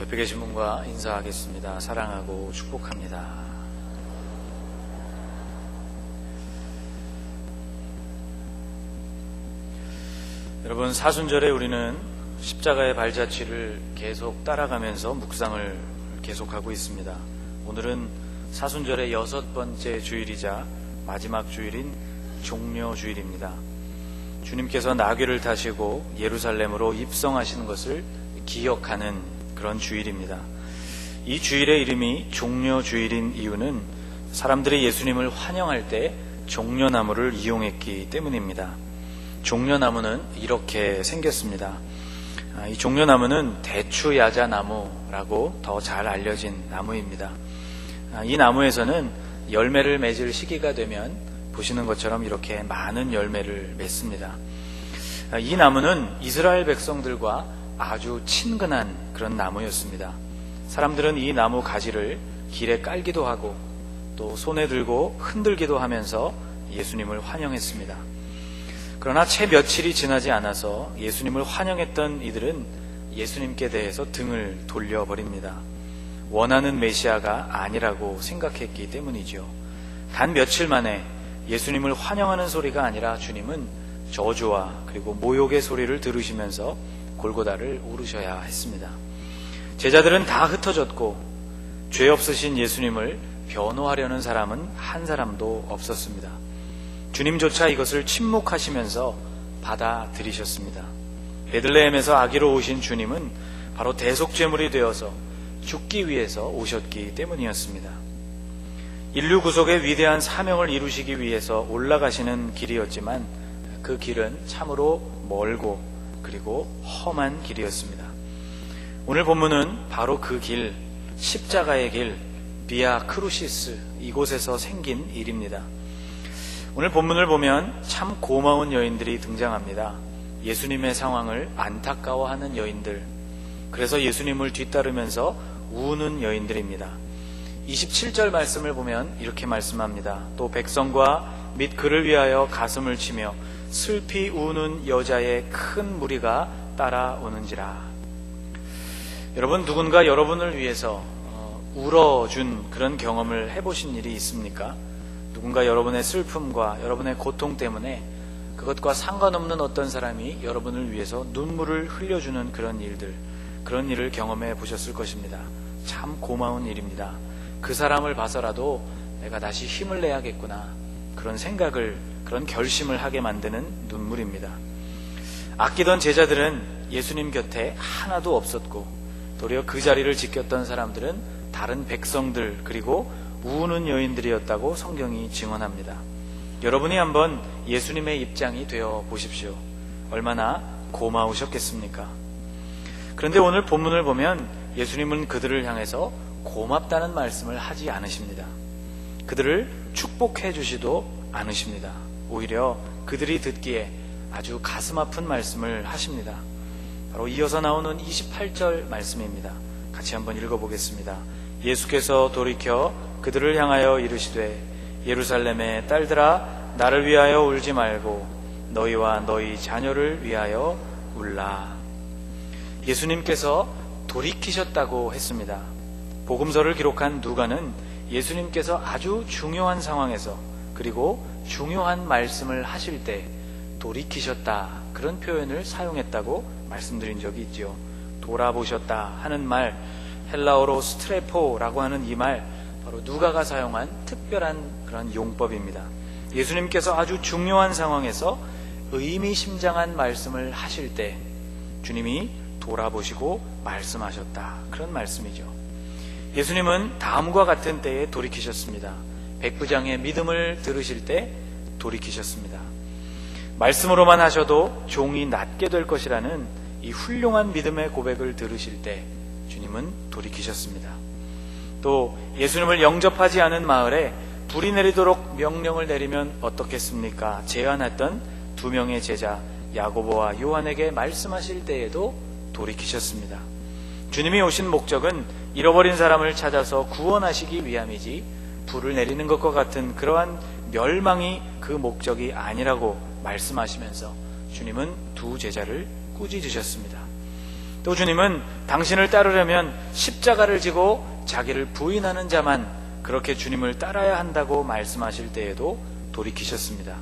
옆에 계신 분과 인사하겠습니다. 사랑하고 축복합니다. 여러분, 사순절에 우리는 십자가의 발자취를 계속 따라가면서 묵상을 계속하고 있습니다. 오늘은 사순절의 여섯 번째 주일이자 마지막 주일인 종려 주일입니다. 주님께서 나귀를 타시고 예루살렘으로 입성하시는 것을 기억하는 그런 주일입니다. 이 주일의 이름이 종려 주일인 이유는 사람들이 예수님을 환영할 때 종려나무를 이용했기 때문입니다. 종려나무는 이렇게 생겼습니다. 아, 이 종려나무는 대추야자나무라고 더 잘 알려진 나무입니다. 아, 이 나무에서는 열매를 맺을 시기가 되면 보시는 것처럼 이렇게 많은 열매를 맺습니다. 아, 이 나무는 이스라엘 백성들과 아주 친근한 그런 나무였습니다. 사람들은 이 나무 가지를 길에 깔기도 하고 또 손에 들고 흔들기도 하면서 예수님을 환영했습니다. 그러나 채 며칠이 지나지 않아서 예수님을 환영했던 이들은 예수님께 대해서 등을 돌려버립니다. 원하는 메시아가 아니라고 생각했기 때문이죠. 단 며칠 만에 예수님을 환영하는 소리가 아니라 주님은 저주와 그리고 모욕의 소리를 들으시면서 골고다를 오르셔야 했습니다. 제자들은 다 흩어졌고 죄 없으신 예수님을 변호하려는 사람은 한 사람도 없었습니다. 주님조차 이것을 침묵하시면서 받아들이셨습니다. 베들레헴에서 아기로 오신 주님은 바로 대속죄물이 되어서 죽기 위해서 오셨기 때문이었습니다. 인류 구속의 위대한 사명을 이루시기 위해서 올라가시는 길이었지만 그 길은 참으로 멀고 그리고 험한 길이었습니다. 오늘 본문은 바로 그 길, 십자가의 길, 비아 크루시스 이곳에서 생긴 일입니다. 오늘 본문을 보면 참 고마운 여인들이 등장합니다. 예수님의 상황을 안타까워하는 여인들. 그래서 예수님을 뒤따르면서 우는 여인들입니다. 27절 말씀을 보면 이렇게 말씀합니다. 또 백성과 및 그를 위하여 가슴을 치며 슬피 우는 여자의 큰 무리가 따라오는지라. 여러분 누군가 여러분을 위해서 어, 울어준 그런 경험을 해보신 일이 있습니까? 누군가 여러분의 슬픔과 여러분의 고통 때문에 그것과 상관없는 어떤 사람이 여러분을 위해서 눈물을 흘려주는 그런 일들, 그런 일을 경험해 보셨을 것입니다. 참 고마운 일입니다. 그 사람을 봐서라도 내가 다시 힘을 내야겠구나. 그런 생각을, 그런 결심을 하게 만드는 눈물입니다. 아끼던 제자들은 예수님 곁에 하나도 없었고, 도리어 그 자리를 지켰던 사람들은 다른 백성들, 그리고 우는 여인들이었다고 성경이 증언합니다. 여러분이 한번 예수님의 입장이 되어 보십시오. 얼마나 고마우셨겠습니까? 그런데 오늘 본문을 보면 예수님은 그들을 향해서 고맙다는 말씀을 하지 않으십니다. 그들을 축복해 주시도 않으십니다. 오히려 그들이 듣기에 아주 가슴 아픈 말씀을 하십니다. 바로 이어서 나오는 28절 말씀입니다. 같이 한번 읽어보겠습니다. 예수께서 돌이켜 그들을 향하여 이르시되 예루살렘의 딸들아 나를 위하여 울지 말고 너희와 너희 자녀를 위하여 울라. 예수님께서 돌이키셨다고 했습니다. 복음서를 기록한 누가는 예수님께서 아주 중요한 상황에서 그리고 중요한 말씀을 하실 때 돌이키셨다 그런 표현을 사용했다고 말씀드린 적이 있지요. 돌아보셨다 하는 말 헬라어로 스트레포라고 하는 이 말 바로 누가가 사용한 특별한 그런 용법입니다. 예수님께서 아주 중요한 상황에서 의미심장한 말씀을 하실 때 주님이 돌아보시고 말씀하셨다. 그런 말씀이죠. 예수님은 다음과 같은 때에 돌이키셨습니다. 백부장의 믿음을 들으실 때 돌이키셨습니다. 말씀으로만 하셔도 종이 낫게 될 것이라는 이 훌륭한 믿음의 고백을 들으실 때 주님은 돌이키셨습니다. 또 예수님을 영접하지 않은 마을에 불이 내리도록 명령을 내리면 어떻겠습니까? 제안했던 두 명의 제자 야고보와 요한에게 말씀하실 때에도 돌이키셨습니다. 주님이 오신 목적은 잃어버린 사람을 찾아서 구원하시기 위함이지 불을 내리는 것과 같은 그러한 멸망이 그 목적이 아니라고 말씀하시면서 주님은 두 제자를 꾸짖으셨습니다. 또또 주님은 당신을 따르려면 십자가를 지고 자기를 부인하는 자만 그렇게 주님을 따라야 한다고 말씀하실 때에도 돌이키셨습니다.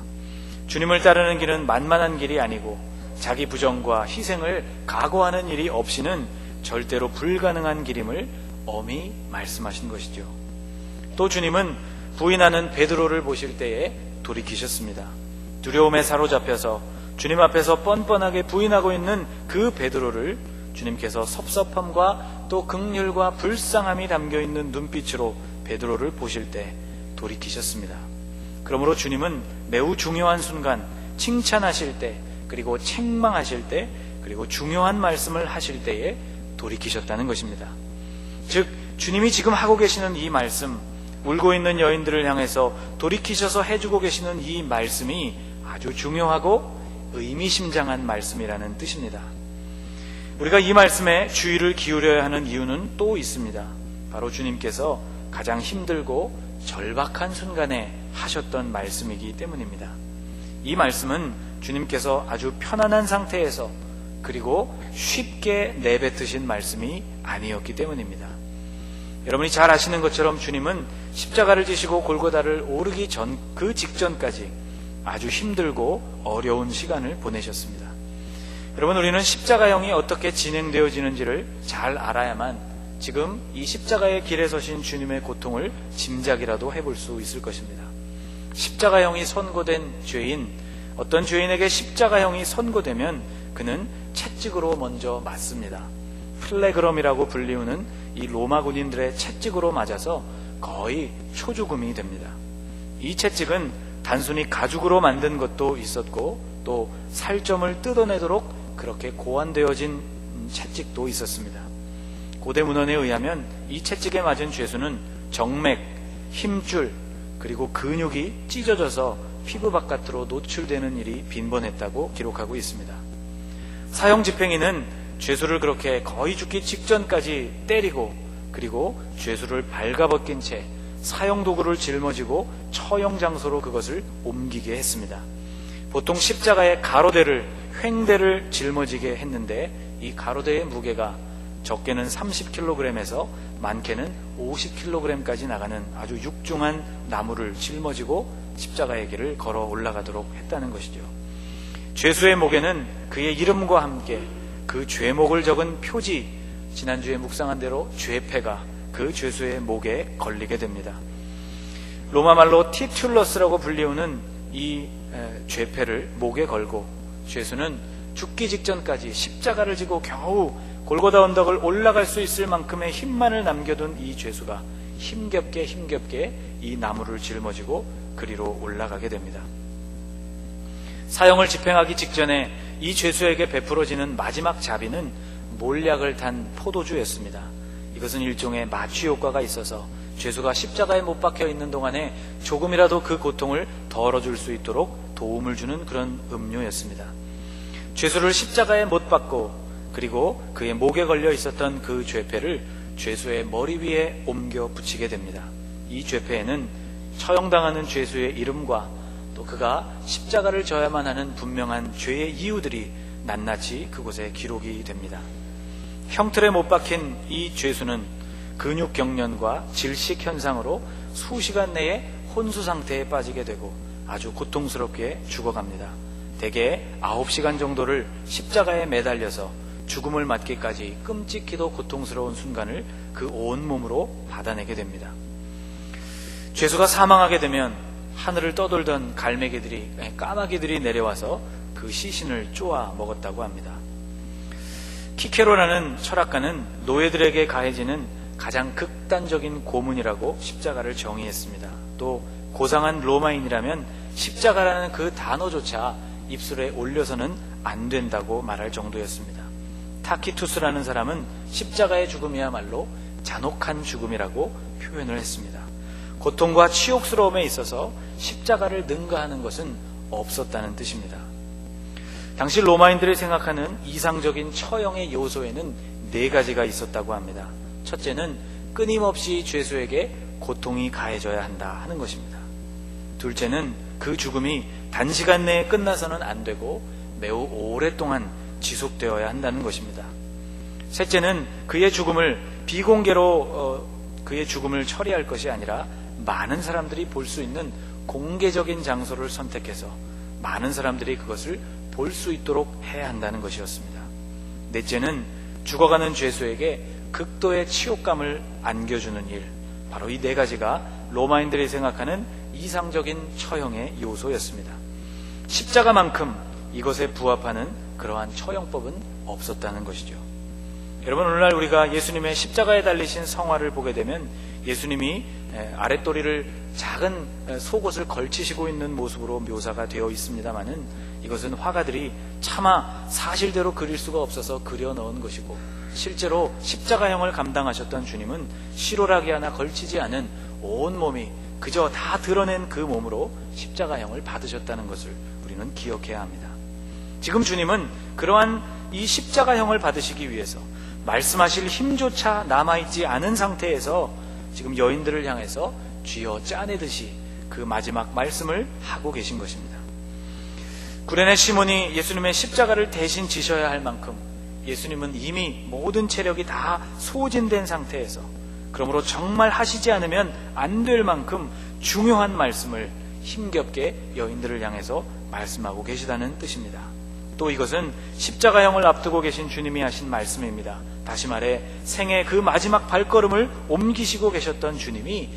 주님을 따르는 길은 만만한 길이 아니고 자기 부정과 희생을 각오하는 일이 없이는 절대로 불가능한 길임을 엄히 말씀하신 것이죠. 또 주님은 부인하는 베드로를 보실 때에 돌이키셨습니다. 두려움에 사로잡혀서 주님 앞에서 뻔뻔하게 부인하고 있는 그 베드로를 주님께서 섭섭함과 또 극률과 불쌍함이 담겨 있는 눈빛으로 베드로를 보실 때 돌이키셨습니다. 그러므로 주님은 매우 중요한 순간 칭찬하실 때 그리고 책망하실 때 그리고 중요한 말씀을 하실 때에 돌이키셨다는 것입니다. 즉 주님이 지금 하고 계시는 이 말씀 울고 있는 여인들을 향해서 돌이키셔서 해주고 계시는 이 말씀이 아주 중요하고 의미심장한 말씀이라는 뜻입니다. 우리가 이 말씀에 주의를 기울여야 하는 이유는 또 있습니다. 바로 주님께서 가장 힘들고 절박한 순간에 하셨던 말씀이기 때문입니다. 이 말씀은 주님께서 아주 편안한 상태에서 그리고 쉽게 내뱉으신 말씀이 아니었기 때문입니다. 여러분이 잘 아시는 것처럼 주님은 십자가를 지시고 골고다를 오르기 전 그 직전까지 아주 힘들고 어려운 시간을 보내셨습니다. 여러분 우리는 십자가형이 어떻게 진행되어지는지를 잘 알아야만 지금 이 십자가의 길에 서신 주님의 고통을 짐작이라도 해볼 수 있을 것입니다. 십자가형이 선고된 죄인 어떤 죄인에게 십자가형이 선고되면 그는 채찍으로 먼저 맞습니다. 플레그럼이라고 불리우는 이 로마 군인들의 채찍으로 맞아서 거의 초죽음이 됩니다. 이 채찍은 단순히 가죽으로 만든 것도 있었고 또 살점을 뜯어내도록 그렇게 고안되어진 채찍도 있었습니다. 고대 문헌에 의하면 이 채찍에 맞은 죄수는 정맥, 힘줄, 그리고 근육이 찢어져서 피부 바깥으로 노출되는 일이 빈번했다고 기록하고 있습니다. 사형 집행인은 죄수를 그렇게 거의 죽기 직전까지 때리고 그리고 죄수를 발가벗긴 채 사형 도구를 짊어지고 처형 장소로 그것을 옮기게 했습니다. 보통 십자가에 가로대를 횡대를 짊어지게 했는데 이 가로대의 무게가 적게는 30kg에서 많게는 50kg까지 나가는 아주 육중한 나무를 짊어지고 십자가의 길을 걸어 올라가도록 했다는 것이죠. 죄수의 목에는 그의 이름과 함께 그 죄목을 적은 표지, 지난주에 묵상한 대로 죄패가 그 죄수의 목에 걸리게 됩니다. 로마 말로 티툴러스라고 불리우는 이 죄패를 목에 걸고 죄수는 죽기 직전까지 십자가를 지고 겨우 골고다 언덕을 올라갈 수 있을 만큼의 힘만을 남겨둔 이 죄수가 힘겹게 힘겹게 이 나무를 짊어지고 그리로 올라가게 됩니다. 사형을 집행하기 직전에 이 죄수에게 베풀어지는 마지막 자비는 몰약을 탄 포도주였습니다. 이것은 일종의 마취 효과가 있어서 죄수가 십자가에 못 박혀 있는 동안에 조금이라도 그 고통을 덜어줄 수 있도록 도움을 주는 그런 음료였습니다. 죄수를 십자가에 못 박고 그리고 그의 목에 걸려 있었던 그 죄패를 죄수의 머리 위에 옮겨 붙이게 됩니다. 이 죄패에는 처형당하는 죄수의 이름과 또 그가 십자가를 져야만 하는 분명한 죄의 이유들이 낱낱이 그곳에 기록이 됩니다. 형틀에 못 박힌 이 죄수는 근육 경련과 질식 현상으로 수시간 내에 혼수 상태에 빠지게 되고 아주 고통스럽게 죽어갑니다. 대개 9시간 정도를 십자가에 매달려서 죽음을 맞기까지 끔찍히도 고통스러운 순간을 그 온몸으로 받아내게 됩니다. 죄수가 사망하게 되면 하늘을 떠돌던 갈매기들이 까마귀들이 내려와서 그 시신을 쪼아 먹었다고 합니다. 키케로라는 철학가는 노예들에게 가해지는 가장 극단적인 고문이라고 십자가를 정의했습니다. 또 고상한 로마인이라면 십자가라는 그 단어조차 입술에 올려서는 안 된다고 말할 정도였습니다. 타키투스라는 사람은 십자가의 죽음이야말로 잔혹한 죽음이라고 표현을 했습니다. 고통과 치욕스러움에 있어서 십자가를 능가하는 것은 없었다는 뜻입니다. 당시 로마인들이 생각하는 이상적인 처형의 요소에는 네 가지가 있었다고 합니다. 첫째는 끊임없이 죄수에게 고통이 가해져야 한다 하는 것입니다. 둘째는 그 죽음이 단시간 내에 끝나서는 안 되고 매우 오랫동안 지속되어야 한다는 것입니다. 셋째는 그의 죽음을 비공개로 어, 그의 죽음을 처리할 것이 아니라 많은 사람들이 볼 수 있는 공개적인 장소를 선택해서 많은 사람들이 그것을 볼 수 있도록 해야 한다는 것이었습니다. 넷째는 죽어가는 죄수에게 극도의 치욕감을 안겨주는 일. 바로 이 네 가지가 로마인들이 생각하는 이상적인 처형의 요소였습니다. 십자가만큼 이것에 부합하는 그러한 처형법은 없었다는 것이죠. 여러분 오늘날 우리가 예수님의 십자가에 달리신 성화를 보게 되면 예수님이 아랫도리를 작은 속옷을 걸치시고 있는 모습으로 묘사가 되어 있습니다만은 이것은 화가들이 차마 사실대로 그릴 수가 없어서 그려 넣은 것이고 실제로 십자가형을 감당하셨던 주님은 시로라기 하나 걸치지 않은 온 몸이 그저 다 드러낸 그 몸으로 십자가형을 받으셨다는 것을 우리는 기억해야 합니다. 지금 주님은 그러한 이 십자가형을 받으시기 위해서 말씀하실 힘조차 남아있지 않은 상태에서 지금 여인들을 향해서 쥐어 짜내듯이 그 마지막 말씀을 하고 계신 것입니다. 구레네 시몬이 예수님의 십자가를 대신 지셔야 할 만큼 예수님은 이미 모든 체력이 다 소진된 상태에서 그러므로 정말 하시지 않으면 안 될 만큼 중요한 말씀을 힘겹게 여인들을 향해서 말씀하고 계시다는 뜻입니다. 또 이것은 십자가형을 앞두고 계신 주님이 하신 말씀입니다. 다시 말해 생애 그 마지막 발걸음을 옮기시고 계셨던 주님이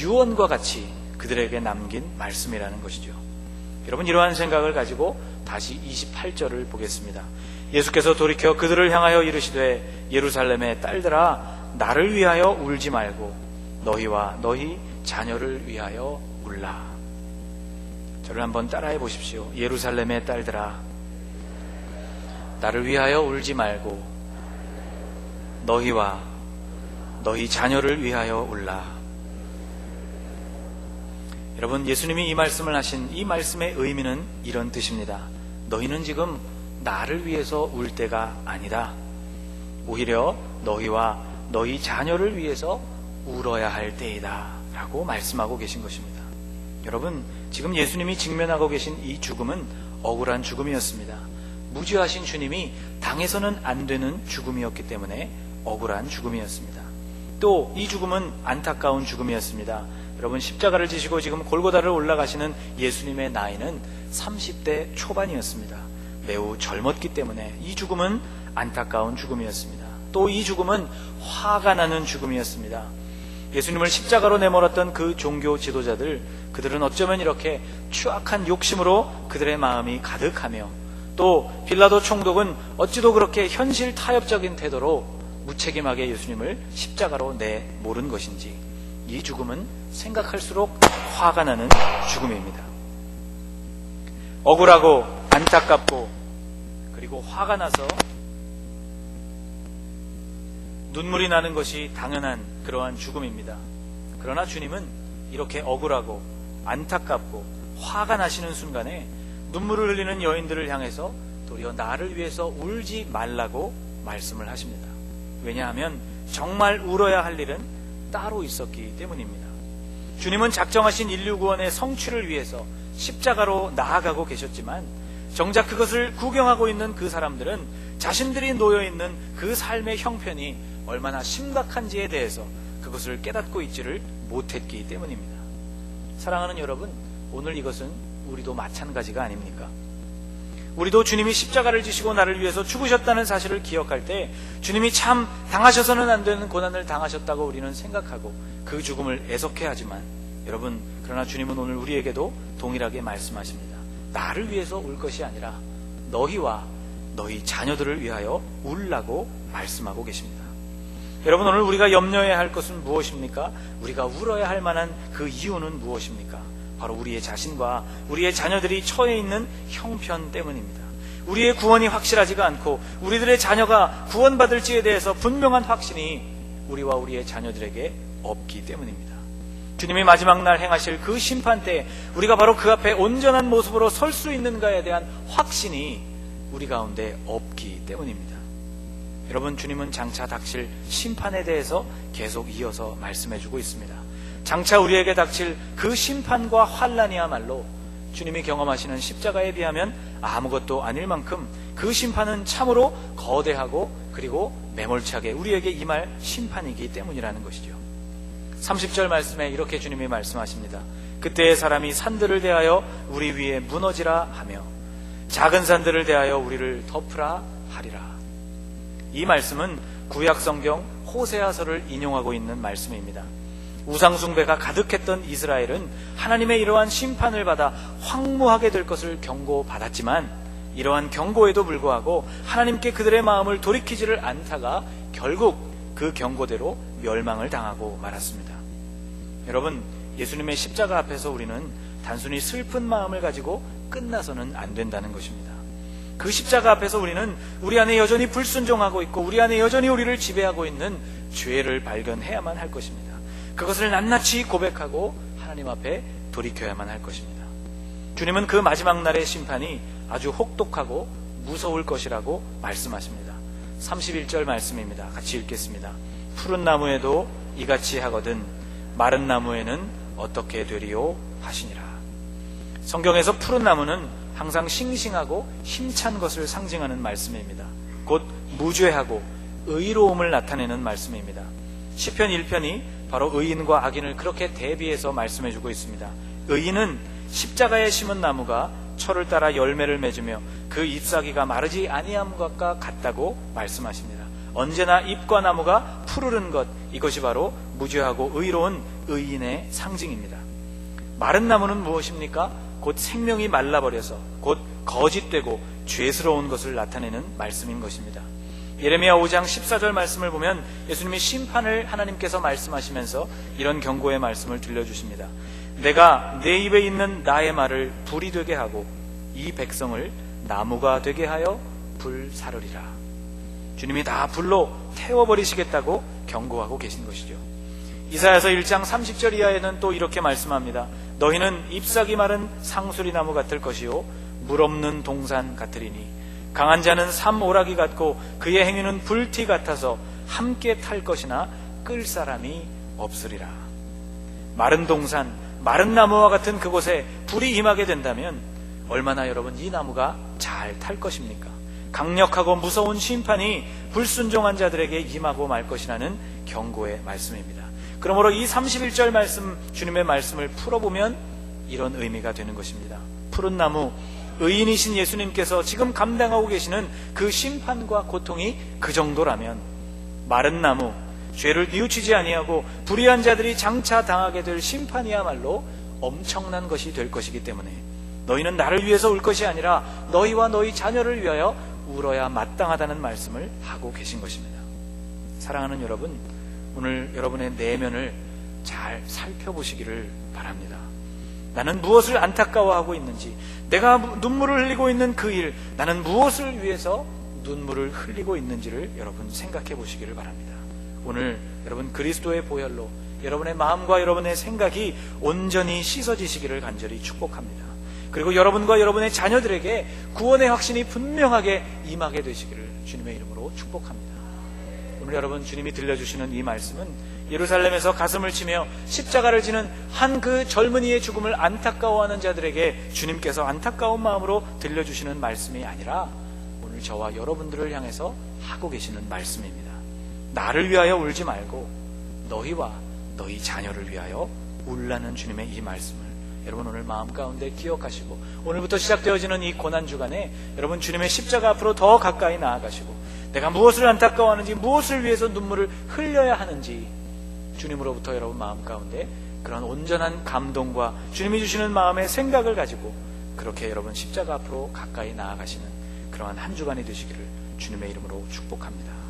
유언과 같이 그들에게 남긴 말씀이라는 것이죠. 여러분 이러한 생각을 가지고 다시 28절을 보겠습니다. 예수께서 돌이켜 그들을 향하여 이르시되 예루살렘의 딸들아 나를 위하여 울지 말고 너희와 너희 자녀를 위하여 울라. 저를 한번 따라해 보십시오. 예루살렘의 딸들아 나를 위하여 울지 말고 너희와 너희 자녀를 위하여 울라. 여러분, 예수님이 이 말씀을 하신 이 말씀의 의미는 이런 뜻입니다. 너희는 지금 나를 위해서 울 때가 아니다. 오히려 너희와 너희 자녀를 위해서 울어야 할 때이다. 라고 말씀하고 계신 것입니다. 여러분, 지금 예수님이 직면하고 계신 이 죽음은 억울한 죽음이었습니다. 무지하신 주님이 당해서는 안 되는 죽음이었기 때문에 억울한 죽음이었습니다. 또 이 죽음은 안타까운 죽음이었습니다. 여러분 십자가를 지시고 지금 골고다를 올라가시는 예수님의 나이는 30대 초반이었습니다. 매우 젊었기 때문에 이 죽음은 안타까운 죽음이었습니다. 또 이 죽음은 화가 나는 죽음이었습니다. 예수님을 십자가로 내몰았던 그 종교 지도자들, 그들은 어쩌면 이렇게 추악한 욕심으로 그들의 마음이 가득하며 또 빌라도 총독은 어찌도 그렇게 현실 타협적인 태도로 무책임하게 예수님을 십자가로 내모른 것인지 이 죽음은 생각할수록 화가 나는 죽음입니다. 억울하고 안타깝고 그리고 화가 나서 눈물이 나는 것이 당연한 그러한 죽음입니다. 그러나 주님은 이렇게 억울하고 안타깝고 화가 나시는 순간에 눈물을 흘리는 여인들을 향해서 도리어 나를 위해서 울지 말라고 말씀을 하십니다. 왜냐하면 정말 울어야 할 일은 따로 있었기 때문입니다. 주님은 작정하신 인류 구원의 성취를 위해서 십자가로 나아가고 계셨지만 정작 그것을 구경하고 있는 그 사람들은 자신들이 놓여 있는 그 삶의 형편이 얼마나 심각한지에 대해서 그것을 깨닫고 있지를 못했기 때문입니다. 사랑하는 여러분, 오늘 이것은 우리도 마찬가지가 아닙니까? 우리도 주님이 십자가를 지시고 나를 위해서 죽으셨다는 사실을 기억할 때 주님이 참 당하셔서는 안 되는 고난을 당하셨다고 우리는 생각하고 그 죽음을 애석해 하지만 여러분 그러나 주님은 오늘 우리에게도 동일하게 말씀하십니다. 나를 위해서 울 것이 아니라 너희와 너희 자녀들을 위하여 울라고 말씀하고 계십니다. 여러분 오늘 우리가 염려해야 할 것은 무엇입니까? 우리가 울어야 할 만한 그 이유는 무엇입니까? 바로 우리의 자신과 우리의 자녀들이 처해 있는 형편 때문입니다. 우리의 구원이 확실하지가 않고 우리들의 자녀가 구원받을지에 대해서 분명한 확신이 우리와 우리의 자녀들에게 없기 때문입니다. 주님이 마지막 날 행하실 그 심판 때 우리가 바로 그 앞에 온전한 모습으로 설 수 있는가에 대한 확신이 우리 가운데 없기 때문입니다. 여러분, 주님은 장차 닥칠 심판에 대해서 계속 이어서 말씀해주고 있습니다. 장차 우리에게 닥칠 그 심판과 환란이야말로 주님이 경험하시는 십자가에 비하면 아무것도 아닐 만큼 그 심판은 참으로 거대하고 그리고 매몰차게 우리에게 임할 심판이기 때문이라는 것이죠. 30절 말씀에 이렇게 주님이 말씀하십니다. 그때의 사람이 산들을 대하여 우리 위에 무너지라 하며 작은 산들을 대하여 우리를 덮으라 하리라. 이 말씀은 구약 성경 호세아서를 인용하고 있는 말씀입니다. 우상숭배가 가득했던 이스라엘은 하나님의 이러한 심판을 받아 황무하게 될 것을 경고받았지만 이러한 경고에도 불구하고 하나님께 그들의 마음을 돌이키지를 않다가 결국 그 경고대로 멸망을 당하고 말았습니다. 여러분, 예수님의 십자가 앞에서 우리는 단순히 슬픈 마음을 가지고 끝나서는 안 된다는 것입니다. 그 십자가 앞에서 우리는 우리 안에 여전히 불순종하고 있고 우리 안에 여전히 우리를 지배하고 있는 죄를 발견해야만 할 것입니다. 그것을 낱낱이 고백하고 하나님 앞에 돌이켜야만 할 것입니다. 주님은 그 마지막 날의 심판이 아주 혹독하고 무서울 것이라고 말씀하십니다. 31절 말씀입니다. 같이 읽겠습니다. 푸른 나무에도 이같이 하거든 마른 나무에는 어떻게 되리요 하시니라. 성경에서 푸른 나무는 항상 싱싱하고 힘찬 것을 상징하는 말씀입니다. 곧 무죄하고 의로움을 나타내는 말씀입니다. 시편 1편이 바로 의인과 악인을 그렇게 대비해서 말씀해 주고 있습니다. 의인은 십자가에 심은 나무가 철을 따라 열매를 맺으며 그 잎사귀가 마르지 아니함과 같다고 말씀하십니다. 언제나 잎과 나무가 푸르른 것 이것이 바로 무죄하고 의로운 의인의 상징입니다. 마른 나무는 무엇입니까? 곧 생명이 말라버려서 곧 거짓되고 죄스러운 것을 나타내는 말씀인 것입니다. 예레미야 5장 14절 말씀을 보면 예수님이 심판을 하나님께서 말씀하시면서 이런 경고의 말씀을 들려주십니다. 내가 내 입에 있는 나의 말을 불이 되게 하고 이 백성을 나무가 되게 하여 불사르리라. 주님이 다 불로 태워버리시겠다고 경고하고 계신 것이죠. 이사야서 1장 30절 이하에는 또 이렇게 말씀합니다. 너희는 잎사귀 마른 상수리 나무 같을 것이요 물 없는 동산 같으리니 강한 자는 삼 오라기 같고 그의 행위는 불티 같아서 함께 탈 것이나 끌 사람이 없으리라. 마른 동산, 마른 나무와 같은 그곳에 불이 임하게 된다면 얼마나 여러분 이 나무가 잘 탈 것입니까? 강력하고 무서운 심판이 불순종한 자들에게 임하고 말 것이라는 경고의 말씀입니다. 그러므로 이 31절 말씀, 주님의 말씀을 풀어보면 이런 의미가 되는 것입니다. 푸른 나무, 의인이신 예수님께서 지금 감당하고 계시는 그 심판과 고통이 그 정도라면 마른 나무, 죄를 뉘우치지 아니하고 불의한 자들이 장차 당하게 될 심판이야말로 엄청난 것이 될 것이기 때문에 너희는 나를 위해서 울 것이 아니라 너희와 너희 자녀를 위하여 울어야 마땅하다는 말씀을 하고 계신 것입니다. 사랑하는 여러분, 오늘 여러분의 내면을 잘 살펴보시기를 바랍니다. 나는 무엇을 안타까워하고 있는지, 내가 눈물을 흘리고 있는 그 일, 나는 무엇을 위해서 눈물을 흘리고 있는지를 여러분 생각해 보시기를 바랍니다. 오늘 여러분 그리스도의 보혈로 여러분의 마음과 여러분의 생각이 온전히 씻어지시기를 간절히 축복합니다. 그리고 여러분과 여러분의 자녀들에게 구원의 확신이 분명하게 임하게 되시기를 주님의 이름으로 축복합니다. 오늘 여러분 주님이 들려주시는 이 말씀은 예루살렘에서 가슴을 치며 십자가를 지는 한 그 젊은이의 죽음을 안타까워하는 자들에게 주님께서 안타까운 마음으로 들려주시는 말씀이 아니라 오늘 저와 여러분들을 향해서 하고 계시는 말씀입니다. 나를 위하여 울지 말고 너희와 너희 자녀를 위하여 울라는 주님의 이 말씀을 여러분 오늘 마음 가운데 기억하시고 오늘부터 시작되어지는 이 고난 주간에 여러분 주님의 십자가 앞으로 더 가까이 나아가시고 내가 무엇을 안타까워하는지 무엇을 위해서 눈물을 흘려야 하는지 주님으로부터 여러분 마음 가운데 그런 온전한 감동과 주님이 주시는 마음의 생각을 가지고 그렇게 여러분 십자가 앞으로 가까이 나아가시는 그러한 한 주간이 되시기를 주님의 이름으로 축복합니다.